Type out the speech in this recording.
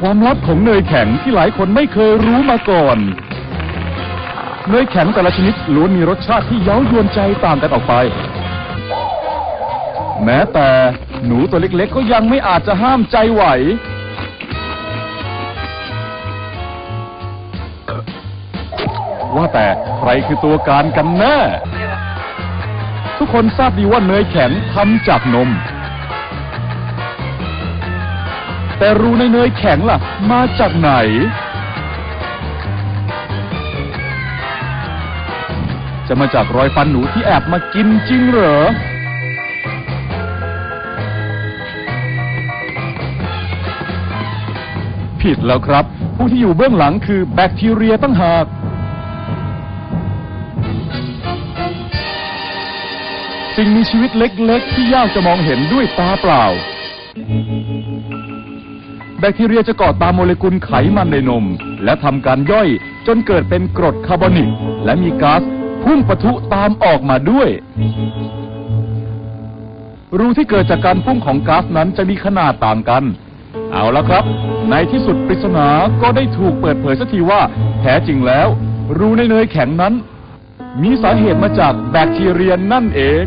ความลับของเนยแข็งที่หลายคนไม่เคยรู้มาก่อน เนยแข็งแต่ละชนิดล้วนมีรสชาติที่เย้ายวนใจต่างกันออกไป แม้แต่หนูตัวเล็กๆ ก็ยังไม่อาจจะห้ามใจไหว ว่าแต่ใครคือตัวการกันแน่ ทุกคนทราบดีว่าเนยแข็งทำจากนม แต่รูในเนยแข็งล่ะ มาจากไหน จะมาจากรอยฟันหนูที่แอบมากินจริงเหรอ ผิดแล้วครับ ผู้ที่อยู่เบื้องหลังคือแบคทีเรียตั้งหากสิ่งมีชีวิตเล็ก ๆ ที่ยากจะมองเห็นด้วยตาเปล่า แบคทีเรียจะเกาะตามโมเลกุลไขมันในนม และทำการย่อยจนเกิดเป็นกรดคาร์บอนิก และมีก๊าซพุ่งปะทุตามออกมาด้วย รูที่เกิดจากการพุ่งของก๊าซนั้นจะมีขนาดต่างกัน เอาละครับ ในที่สุดปริศนาก็ได้ถูกเปิดเผยสักทีว่าแท้จริงแล้ว รูในเนยแข็งนั้น มีสาเหตุมาจากแบคทีเรียนั่นเอง